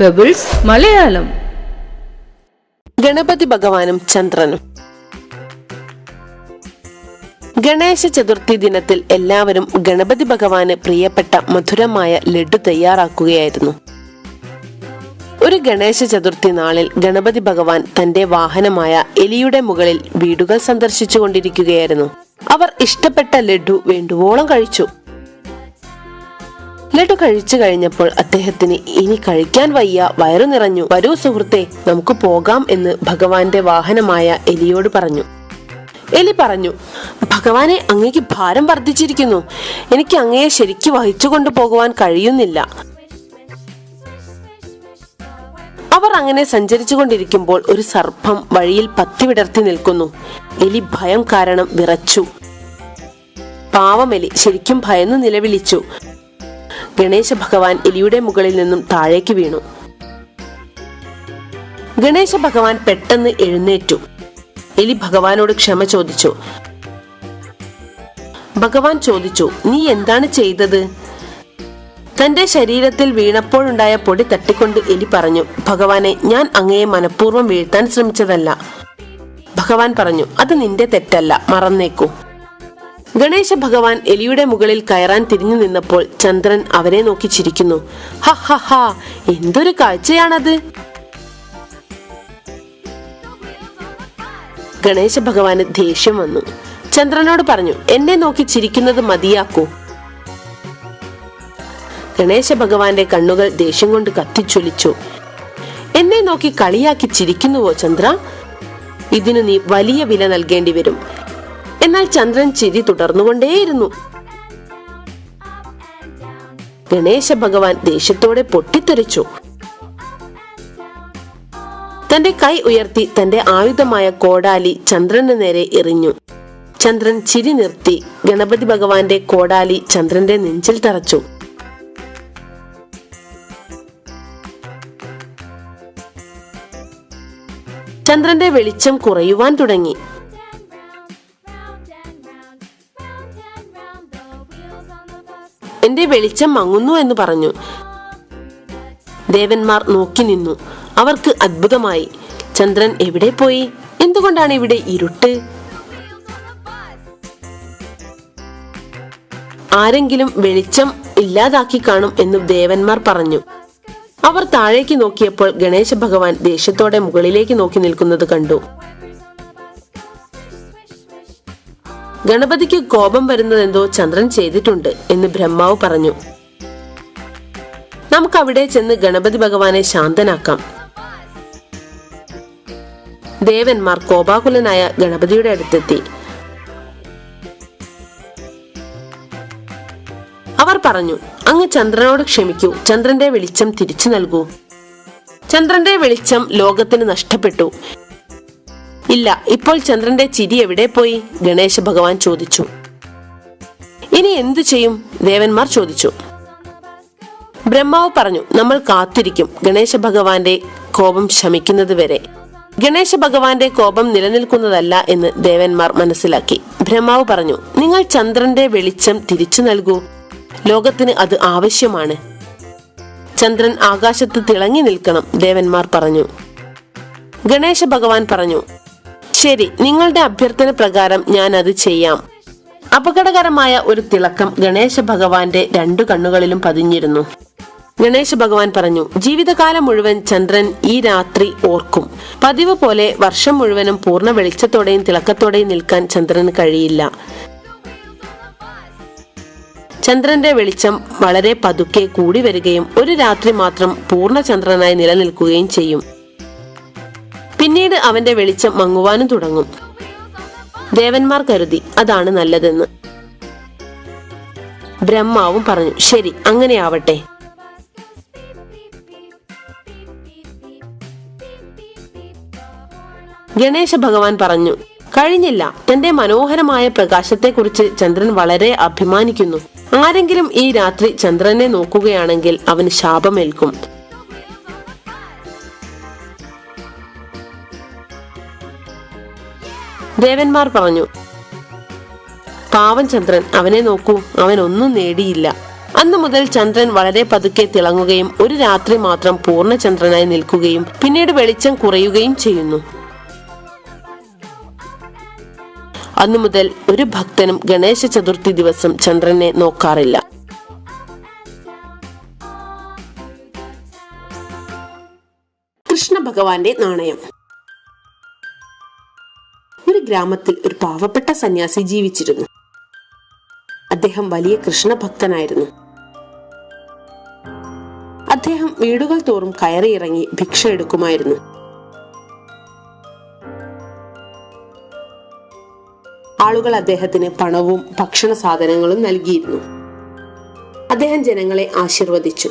Pebbles Malayalam Ganapathi ഭഗവാനും ചന്ദ്രനും. ഗണേശ ചതുർത്ഥി ദിനത്തിൽ എല്ലാവരും ഗണപതി ഭഗവാന് പ്രിയപ്പെട്ട മധുരമായ ലഡു തയ്യാറാക്കുകയായിരുന്നു. ഒരു ഗണേശ ചതുർത്ഥി നാളിൽ ഗണപതി ഭഗവാൻ തന്റെ വാഹനമായ എലിയുടെ മുകളിൽ വീടുകൾ സന്ദർശിച്ചു കൊണ്ടിരിക്കുകയായിരുന്നു അവർ ഇഷ്ടപ്പെട്ട ലഡു വേണ്ടുവോളം കഴിച്ചു. ലഡു കഴിച്ചു കഴിഞ്ഞപ്പോൾ അദ്ദേഹത്തിന് ഇനി കഴിക്കാൻ വയ്യ വയറു നിറഞ്ഞു. വരൂ സുഹൃത്തെ നമുക്ക് പോകാം എന്ന് ഭഗവാന്റെ വാഹനമായ എലിയോട് പറഞ്ഞു. എലി പറഞ്ഞു ഭഗവാനെ അങ്ങേക്ക് ഭാരം വർദ്ധിച്ചിരിക്കുന്നു. എനിക്ക് അങ്ങയെ ശരിക്ക് വഹിച്ചു കൊണ്ടുപോകുവാൻ കഴിയുന്നില്ല. അവർ അങ്ങനെ സഞ്ചരിച്ചു കൊണ്ടിരിക്കുമ്പോൾ ഒരു സർപ്പം വഴിയിൽ പത്തി വിടർത്തി നിൽക്കുന്നു. എലി ഭയം കാരണം വിറച്ചു. പാവമെലി ശരിക്കും ഭയന്ന് നിലവിളിച്ചു. ഗണേശ ഭഗവാൻ എലിയുടെ മുകളിൽ നിന്നും താഴേക്ക് വീണു. ഗണേശ ഭഗവാൻ പെട്ടെന്ന് എഴുന്നേറ്റു. എലി ഭഗവാനോട് ക്ഷമ ചോദിച്ചു. ഭഗവാൻ ചോദിച്ചു നീ എന്താണ് ചെയ്തത്? തന്റെ ശരീരത്തിൽ വീണപ്പോഴുണ്ടായ പൊടി തട്ടിക്കൊണ്ട് എലി പറഞ്ഞു. ഭഗവാനെ ഞാൻ അങ്ങയെ മനഃപൂർവം വീഴ്ത്താൻ ശ്രമിച്ചതല്ല. ഭഗവാൻ പറഞ്ഞു അത് നിന്റെ തെറ്റല്ല. മറന്നേക്കൂ. ഗണേശ ഭഗവാൻ എലിയുടെ മുകളിൽ കയറാൻ തിരിഞ്ഞു നിന്നപ്പോൾ ചന്ദ്രൻ അവരെ നോക്കി ചിരിക്കുന്നു. ഹ ഹ ഹ എന്തൊരു കാഴ്ചയാണത്? ഗണേശ ഭഗവാന് ദേഷ്യം വന്നു. ചന്ദ്രനോട് പറഞ്ഞു എന്നെ നോക്കി ചിരിക്കുന്നത് മതിയാക്കൂ. ഗണേശ ഭഗവാന്റെ കണ്ണുകൾ ദേഷ്യം കൊണ്ട് കത്തിച്ചൊലിച്ചു. എന്നെ നോക്കി കളിയാക്കി ചിരിക്കുന്നുവോ ചന്ദ്ര? ഇതിനു നീ വലിയ വില നൽകേണ്ടി വരും. എന്നാൽ ചന്ദ്രൻ ചിരി തുടർന്നുകൊണ്ടേയിരുന്നു. ഗണേശ ഭഗവാൻ ദേഷ്യത്തോടെ പൊട്ടിത്തെറിച്ചു. തന്റെ കൈ ഉയർത്തി തന്റെ ആയുധമായ കോടാലി ചന്ദ്രന് നേരെ എറിഞ്ഞു. ചന്ദ്രൻ ചിരി നിർത്തി. ഗണപതി ഭഗവാന്റെ കോടാലി ചന്ദ്രന്റെ നെഞ്ചിൽ തറച്ചു. ചന്ദ്രന്റെ വെളിച്ചം കുറയുവാൻ തുടങ്ങി. എന്റെ വെളിച്ചം മങ്ങുന്നു എന്ന് പറഞ്ഞു. ദേവന്മാർ നോക്കി നിന്നു. അവർക്ക് അത്ഭുതമായി. ചന്ദ്രൻ എവിടെ പോയി? എന്തുകൊണ്ടാണ് ഇവിടെ ഇരുട്ട്? ആരെങ്കിലും വെളിച്ചം ഇല്ലാതാക്കി കാണും എന്ന് ദേവന്മാർ പറഞ്ഞു. അവർ താഴേക്ക് നോക്കിയപ്പോൾ ഗണേശ ഭഗവാൻ ദേഷ്യത്തോടെ മുകളിലേക്ക് നോക്കി നിൽക്കുന്നത് കണ്ടു. ഗണപതിക്ക് കോപം വരുന്നതെന്തോ ചന്ദ്രൻ ചെയ്തിട്ടുണ്ട് എന്ന് ബ്രഹ്മാവ് പറഞ്ഞു. നമുക്ക് അവിടെ ചെന്ന് ഗണപതി ഭഗവാനെ ശാന്തനാക്കാം. ദേവന്മാർ കോപാകുലനായ ഗണപതിയുടെ അടുത്തെത്തി. അവർ പറഞ്ഞു അങ്ങ് ചന്ദ്രനോട് ക്ഷമിക്കൂ. ചന്ദ്രന്റെ വെളിച്ചം തിരിച്ചു നൽകൂ. ചന്ദ്രന്റെ വെളിച്ചം ലോകത്തിന് നഷ്ടപ്പെട്ടു. ഇല്ല ഇപ്പോൾ ചന്ദ്രന്റെ ചിരി എവിടെ പോയി? ഗണേശ ഭഗവാൻ ചോദിച്ചു. ഇനി എന്തു ചെയ്യും? ദേവന്മാർ ചോദിച്ചു. ബ്രഹ്മാവ് പറഞ്ഞു നമ്മൾ കാത്തിരിക്കും. ഗണേശ ഭഗവാന്റെ കോപം ശമിക്കുന്നത് വരെ. ഗണേശ ഭഗവാന്റെ കോപം നിലനിൽക്കുന്നതല്ല എന്ന് ദേവന്മാർ മനസ്സിലാക്കി. ബ്രഹ്മാവ് പറഞ്ഞു നിങ്ങൾ ചന്ദ്രന്റെ വെളിച്ചം തിരിച്ചു നൽകൂ. ലോകത്തിന് അത് ആവശ്യമാണ്. ചന്ദ്രൻ ആകാശത്ത് തിളങ്ങി നിൽക്കണം ദേവന്മാർ പറഞ്ഞു. ഗണേശ ഭഗവാൻ പറഞ്ഞു ശരി നിങ്ങളുടെ അഭ്യർത്ഥന പ്രകാരം ഞാൻ അത് ചെയ്യാം. അപകടകരമായ ഒരു തിളക്കം ഗണേശ ഭഗവാന്റെ രണ്ടു കണ്ണുകളിലും പതിഞ്ഞിരുന്നു. ഗണേശ ഭഗവാൻ പറഞ്ഞു ജീവിതകാലം മുഴുവൻ ചന്ദ്രൻ ഈ രാത്രി ഓർക്കും. പതിവ് പോലെ വർഷം മുഴുവനും പൂർണ വെളിച്ചത്തോടെയും തിളക്കത്തോടെയും നിൽക്കാൻ ചന്ദ്രന് കഴിയില്ല. ചന്ദ്രന്റെ വെളിച്ചം വളരെ പതുക്കെ കൂടി വരികയും ഒരു രാത്രി മാത്രം പൂർണ ചന്ദ്രനായി നിലനിൽക്കുകയും ചെയ്യും. പിന്നീട് അവന്റെ വെളിച്ചം മങ്ങുവാനും തുടങ്ങും. ദേവന്മാർ കരുതി അതാണ് നല്ലതെന്ന്. ബ്രഹ്മാവും പറഞ്ഞു ശരി അങ്ങനെയാവട്ടെ ഗണേശ ഭഗവാൻ പറഞ്ഞു കഴിഞ്ഞില്ല തന്റെ മനോഹരമായ പ്രകാശത്തെക്കുറിച്ച് ചന്ദ്രൻ വളരെ അഭിമാനിക്കുന്നു. ആരെങ്കിലും ഈ രാത്രി ചന്ദ്രനെ നോക്കുകയാണെങ്കിൽ അവന് ശാപമേൽക്കും. ദേവന്മാർ പറഞ്ഞു പാവൻ ചന്ദ്രൻ അവനെ നോക്കൂ. അവൻ ഒന്നും നേടിയില്ല. അന്നു മുതൽ ചന്ദ്രൻ വളരെ പതുക്കെ തിളങ്ങുകയും ഒരു രാത്രി മാത്രം പൂർണചന്ദ്രനായി നിൽക്കുകയും പിന്നീട് വെളിച്ചം കുറയുകയും ചെയ്യുന്നു. അന്നു മുതൽ ഒരു ഭക്തനും ഗണേശ ചതുർത്ഥി ദിവസം ചന്ദ്രനെ നോക്കാറില്ല. കൃഷ്ണ ഭഗവാന്റെ നാണയം. ഗ്രാമത്തിൽ ഒരു പാവപ്പെട്ട സന്യാസി ജീവിച്ചിരുന്നു. അദ്ദേഹം വലിയ കൃഷ്ണഭക്തനായിരുന്നു. അദ്ദേഹം വീടുകൾ തോറും കയറിയിറങ്ങി ഭിക്ഷ എടുക്കുമായിരുന്നു. ആളുകൾ അദ്ദേഹത്തിന് പണവും ഭക്ഷണ സാധനങ്ങളും നൽകിയിരുന്നു. അദ്ദേഹം ജനങ്ങളെ ആശീർവദിച്ചു.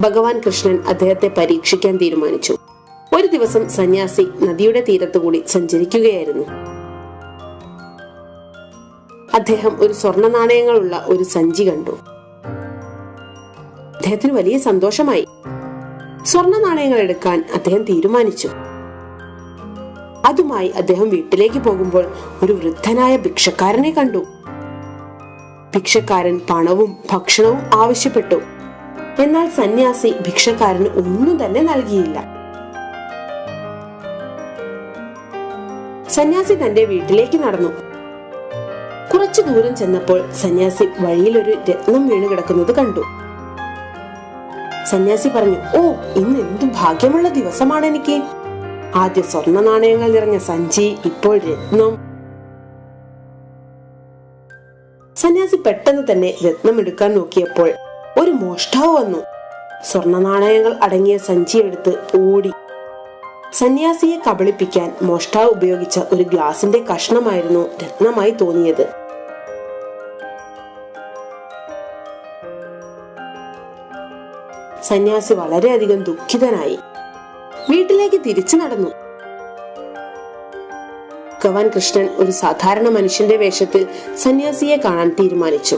ഭഗവാൻ കൃഷ്ണൻ അദ്ദേഹത്തെ പരീക്ഷിക്കാൻ തീരുമാനിച്ചു. ഒരു ദിവസം സന്യാസി നദിയുടെ തീരത്തുകൂടി സഞ്ചരിക്കുകയായിരുന്നു. അദ്ദേഹം ഒരു സ്വർണ നാണയങ്ങളുള്ള ഒരു സഞ്ചി കണ്ടു. അദ്ദേഹത്തിന് വലിയ സന്തോഷമായി. സ്വർണ നാണയങ്ങൾ എടുക്കാൻ അദ്ദേഹം തീരുമാനിച്ചു. അതുമായി അദ്ദേഹം വീട്ടിലേക്ക് പോകുമ്പോൾ ഒരു വൃദ്ധനായ ഭിക്ഷക്കാരനെ കണ്ടു. ഭിക്ഷക്കാരൻ പണവും ഭക്ഷണവും ആവശ്യപ്പെട്ടു. എന്നാൽ സന്യാസി ഭിക്ഷക്കാരന് ഒന്നും തന്നെ നൽകിയില്ല. സന്യാസി തന്റെ വീട്ടിലേക്ക് നടന്നു. കുറച്ചു ദൂരം ചെന്നപ്പോൾ സന്യാസി വഴിയിൽ ഒരു രത്നം വീണ് കിടക്കുന്നത് കണ്ടു. സന്യാസി പറഞ്ഞു ഓ ഇന്ന് എന്തു ഭാഗ്യമുള്ള ദിവസമാണ് എനിക്ക്. ആദ്യ സ്വർണ നാണയങ്ങൾ നിറഞ്ഞ സഞ്ചി ഇപ്പോൾ രത്നം. സന്യാസി പെട്ടെന്ന് തന്നെ രത്നം എടുക്കാൻ നോക്കിയപ്പോൾ ഒരു മോഷ്ടാവ് വന്നു. സ്വർണ നാണയങ്ങൾ അടങ്ങിയ സഞ്ചി എടുത്ത് ഓടി സന്യാസിയെ കബളിപ്പിക്കാൻ മോഷ്ടാവ് ഉപയോഗിച്ച ഒരു ഗ്ലാസിന്റെ കഷ്ണമായിരുന്നു രത്നമായി തോന്നിയത്. സന്യാസി വളരെയധികം ദുഃഖിതനായി. വീട്ടിലേക്ക് തിരിച്ചു നടന്നു. ഭഗവാൻ കൃഷ്ണൻ ഒരു സാധാരണ മനുഷ്യന്റെ വേഷത്തിൽ സന്യാസിയെ കാണാൻ തീരുമാനിച്ചു.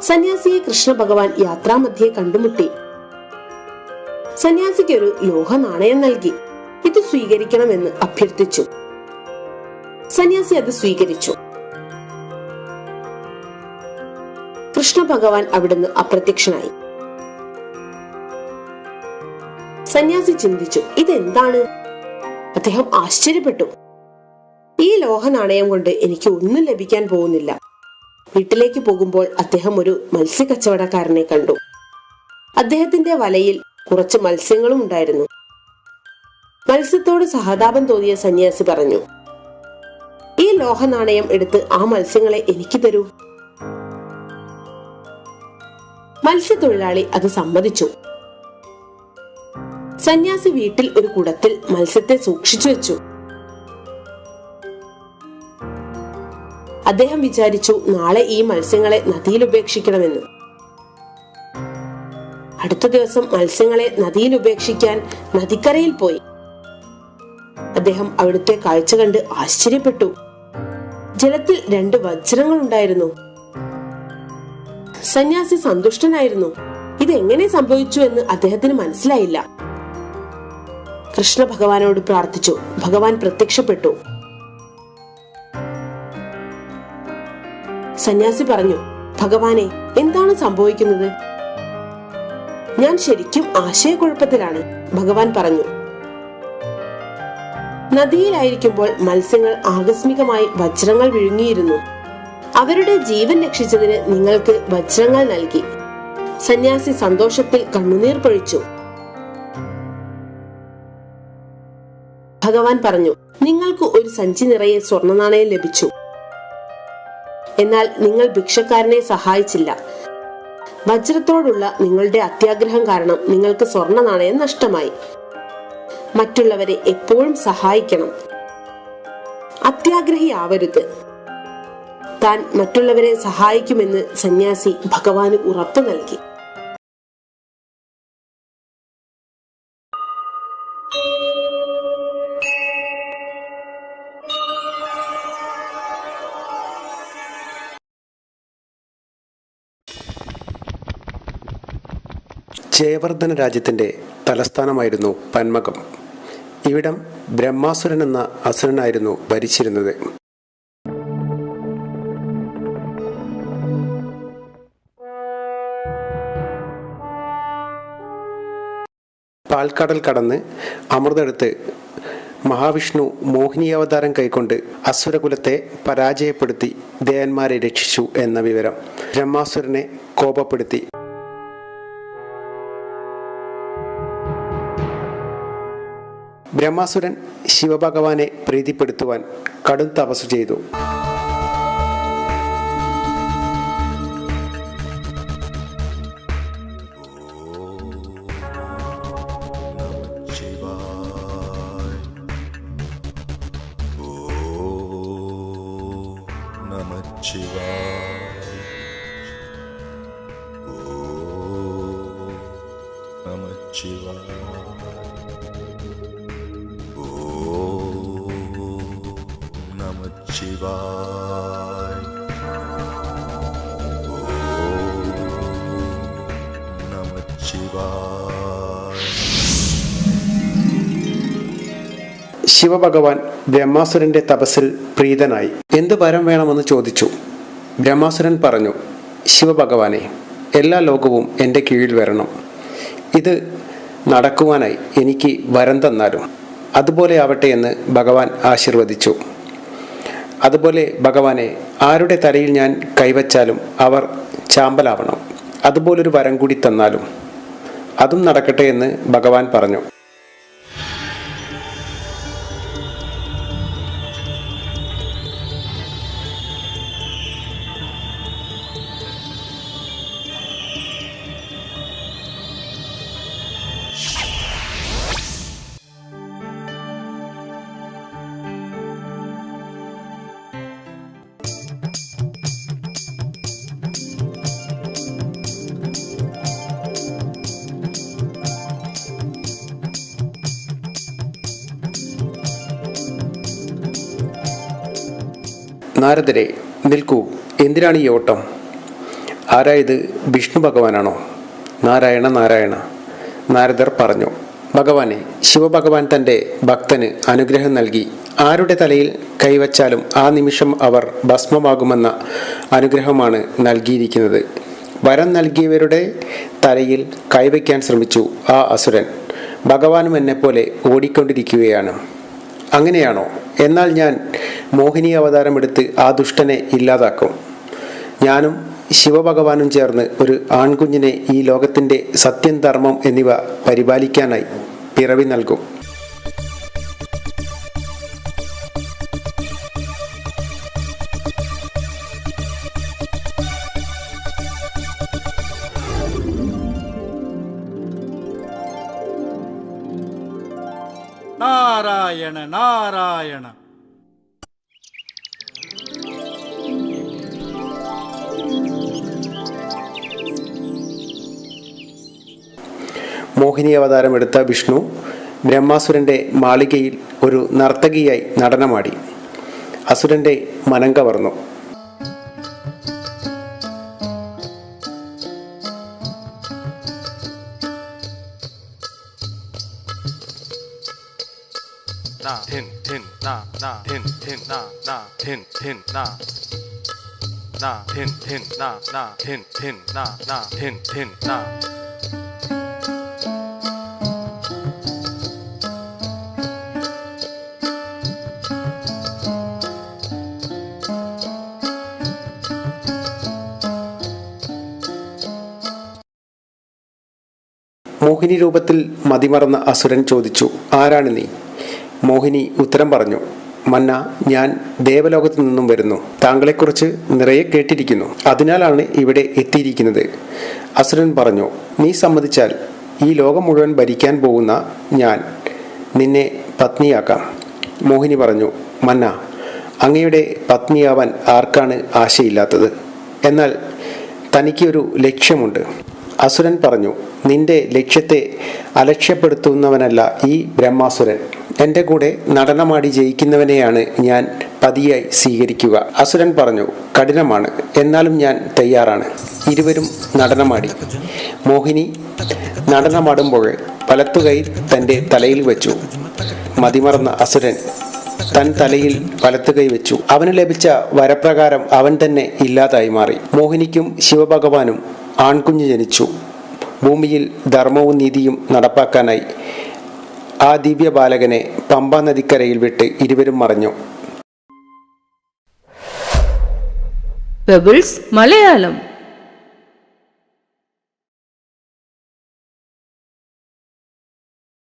സന്യാസിയെ കൃഷ്ണ ഭഗവാൻ യാത്രാമധ്യേ കണ്ടുമുട്ടി. സന്യാസിക്ക് ഒരു ലോഹ നാണയം നൽകി. ഇത് സ്വീകരിക്കണമെന്ന് അഭ്യർത്ഥിച്ചു. സന്യാസി അത് സ്വീകരിച്ചു. കൃഷ്ണ ഭഗവാൻ അവിടുന്ന് അപ്രത്യക്ഷനായി. സന്യാസി ചിന്തിച്ചു ഇതെന്താണ്? അദ്ദേഹം ആശ്ചര്യപ്പെട്ടു. ഈ ലോഹ നാണയം കൊണ്ട് എനിക്ക് ഒന്നും ലഭിക്കാൻ പോകുന്നില്ല. വീട്ടിലേക്ക് പോകുമ്പോൾ അദ്ദേഹം ഒരു മത്സ്യ കച്ചവടക്കാരനെ കണ്ടു. അദ്ദേഹത്തിന്റെ വലയിൽ കുറച്ച് മത്സ്യങ്ങളും ഉണ്ടായിരുന്നു. മത്സ്യത്തോട് സഹതാപം തോന്നിയ സന്യാസി പറഞ്ഞു ഈ ലോഹ നാണയം എടുത്ത് ആ മത്സ്യങ്ങളെ എനിക്ക് തരൂ. മത്സ്യത്തൊഴിലാളി അത് സമ്മതിച്ചു. സന്യാസി വീട്ടിൽ ഒരു കുടത്തിൽ മത്സ്യത്തെ സൂക്ഷിച്ചു വെച്ചു. അദ്ദേഹം വിചാരിച്ചു നാളെ ഈ മത്സ്യങ്ങളെ നദിയിൽ ഉപേക്ഷിക്കണമെന്ന്. അടുത്ത ദിവസം മത്സ്യങ്ങളെ നദിയിൽ ഉപേക്ഷിക്കാൻ നദിക്കരയിൽ പോയി. അദ്ദേഹം അവിടുത്തെ കാഴ്ച കണ്ട് ആശ്ചര്യപ്പെട്ടു. ജലത്തിൽ രണ്ട് വജ്രങ്ങൾ ഉണ്ടായിരുന്നു സന്യാസി സന്തുഷ്ടനായിരുന്നു. ഇതെങ്ങനെ സംഭവിച്ചു എന്ന് അദ്ദേഹത്തിന് മനസ്സിലായില്ല. കൃഷ്ണ ഭഗവാനോട് പ്രാർത്ഥിച്ചു. ഭഗവാൻ പ്രത്യക്ഷപ്പെട്ടു. സന്യാസി പറഞ്ഞു ഭഗവാനെ എന്താണ് സംഭവിക്കുന്നത്? ഞാൻ ശരിക്കും ആശയക്കുഴപ്പത്തിലാണ് ഭഗവാൻ പറഞ്ഞു. നദിയിലായിരിക്കുമ്പോൾ മത്സ്യങ്ങൾ ആകസ്മികമായി വജ്രങ്ങൾ വിഴുങ്ങിയിരുന്നു. അവരുടെ ജീവൻ രക്ഷിച്ചതിന് നിങ്ങൾക്ക് വജ്രങ്ങൾ നൽകി. സന്യാസി സന്തോഷത്തിൽ കണ്ണുനീർ പൊഴിച്ചു. ഭഗവാൻ പറഞ്ഞു നിങ്ങൾക്ക് ഒരു സഞ്ചി നിറയെ സ്വർണ നാണയം ലഭിച്ചു. എന്നാൽ നിങ്ങൾ ഭിക്ഷക്കാരനെ സഹായിച്ചില്ല. വജ്രത്തോടുള്ള നിങ്ങളുടെ അത്യാഗ്രഹം കാരണം നിങ്ങൾക്ക് സ്വർണ നാണയം നഷ്ടമായി. മറ്റുള്ളവരെ എപ്പോഴും സഹായിക്കണം. അത്യാഗ്രഹി ആവരുത് താൻ മറ്റുള്ളവരെ സഹായിക്കുമെന്ന് സന്യാസി ഭഗവാന് ഉറപ്പു നൽകി. ജയവർദ്ധന രാജ്യത്തിന്റെ തലസ്ഥാനമായിരുന്നു പന്മകം. ഇവിടം ബ്രഹ്മാസുരൻ എന്ന അസുരനായിരുന്നു ഭരിച്ചിരുന്നത്. പാൽക്കടൽ കടന്ന് അമൃതെടുത്ത് മഹാവിഷ്ണു മോഹിനിയാവതാരം കൈക്കൊണ്ട് അസുരകുലത്തെ പരാജയപ്പെടുത്തി ദേവന്മാരെ രക്ഷിച്ചു എന്ന വിവരം ബ്രഹ്മാസുരനെ കോപപ്പെടുത്തി. ബ്രഹ്മാസുരൻ ശിവഭഗവാനെ പ്രീതിപ്പെടുത്തുവാൻ കടും തപസ് ചെയ്തു. ശിവഭഗവാൻ ബ്രഹ്മാസുരന്റെ തപസ്സിൽ പ്രീതനായി. എന്ത് വരം വേണമെന്ന് ചോദിച്ചു. ബ്രഹ്മാസുരൻ പറഞ്ഞു ശിവഭഗവാനെ എല്ലാ ലോകവും എന്റെ കീഴിൽ വരണം. ഇത് നടക്കുവാനായി എനിക്ക് വരം തന്നാലും അതുപോലെ ആവട്ടെ എന്ന് ഭഗവാൻ ആശീർവദിച്ചു. അതുപോലെ ഭഗവാനെ ആരുടെ തലയിൽ ഞാൻ കൈവച്ചാലും അവർ ചാമ്പലാവണം. അതുപോലൊരു വരം കൂടി തന്നാലും അതും നടക്കട്ടെ എന്ന് ഭഗവാൻ പറഞ്ഞു. നാരദരെ നിൽക്കൂ. എന്തിനാണ് ഈ ഓട്ടം? ആരായത്? വിഷ്ണു ഭഗവാനാണോ? നാരായണ നാരായണ. നാരദർ പറഞ്ഞു ഭഗവാനെ ശിവഭഗവാൻ തന്റെ ഭക്തന് അനുഗ്രഹം നൽകി. ആരുടെ തലയിൽ കൈവച്ചാലും ആ നിമിഷം അവർ ഭസ്മമാകുമെന്ന അനുഗ്രഹമാണ് നൽകിയിരിക്കുന്നത്. വരം നൽകിയവരുടെ തലയിൽ കൈവയ്ക്കാൻ ശ്രമിച്ചു ആ അസുരൻ. ഭഗവാനും എന്നെപ്പോലെ ഓടിക്കൊണ്ടിരിക്കുകയാണ്. അങ്ങനെയാണോ? എന്നാൽ ഞാൻ മോഹിനി അവതാരം എടുത്ത് ആ ദുഷ്ടനെ ഇല്ലാതാക്കും. ഞാനും ശിവഭഗവാനും ചേർന്ന് ഒരു ആൺകുഞ്ഞിനെ ഈ ലോകത്തിന്റെ സത്യം ധർമ്മം എന്നിവ പരിപാലിക്കാനായി പിറവി നൽകും. നാരായണ നാരായണ. മോഹിനി അവതാരം എടുത്ത വിഷ്ണു ബ്രഹ്മാസുരന്റെ മാളികയിൽ ഒരു നർത്തകിയായി നടനമാടി. അസുരന്റെ മനം കവർന്നു. Tin na na tin tin na na tin tin na na tin tin na na tin tin na മോഹിനി രൂപത്തിൽ മതിമറന്ന അസുരൻ ചോദിച്ചു ആരാണ് നീ മോഹിനി ഉത്തരം പറഞ്ഞു മന്ന ഞാൻ ദേവലോകത്തു നിന്നും വരുന്നു. താങ്കളെക്കുറിച്ച് നിറയെ കേട്ടിരിക്കുന്നു. അതിനാലാണ് ഇവിടെ എത്തിയിരിക്കുന്നത്. അസുരൻ പറഞ്ഞു നീ സമ്മതിച്ചാൽ ഈ ലോകം മുഴുവൻ ഭരിക്കാൻ പോകുന്ന ഞാൻ നിന്നെ പത്നിയാക്കാം. മോഹിനി പറഞ്ഞു മന്ന അങ്ങയുടെ പത്നിയാവാൻ ആർക്കാണ് ആശയില്ലാത്തത്? എന്നാൽ തനിക്കൊരു ലക്ഷ്യമുണ്ട്. അസുരൻ പറഞ്ഞു നിന്റെ ലക്ഷ്യത്തെ അലക്ഷ്യപ്പെടുത്തുന്നവനല്ല ഈ ബ്രഹ്മാസുരൻ. എന്റെ കൂടെ നടനമാടി ജയിക്കുന്നവനെയാണ് ഞാൻ പതിയായി സ്വീകരിക്കുക. അസുരൻ പറഞ്ഞു കഠിനമാണ്. എന്നാലും ഞാൻ തയ്യാറാണ്. ഇരുവരും നടനമാടി. മോഹിനി നടനമാടുമ്പോൾ വലത്തുകൈ തന്റെ തലയിൽ വെച്ചു. മതിമറന്ന അസുരൻ തൻ തലയിൽ വലത്തുകൈ വെച്ചു. അവന് ലഭിച്ച വരപ്രകാരം അവൻ തന്നെ ഇല്ലാതായി മാറി. മോഹിനിക്കും ശിവഭഗവാനും ആൺകുഞ്ഞ് ജനിച്ചു. ഭൂമിയിൽ ധർമ്മവും നീതിയും നടപ്പാക്കാനായി ആ ദിവ്യ ബാലകനെ പമ്പാ നദിക്കരയിൽ വിട്ട് ഇരുവരും മറഞ്ഞു. പെബിൾസ് മലയാളം.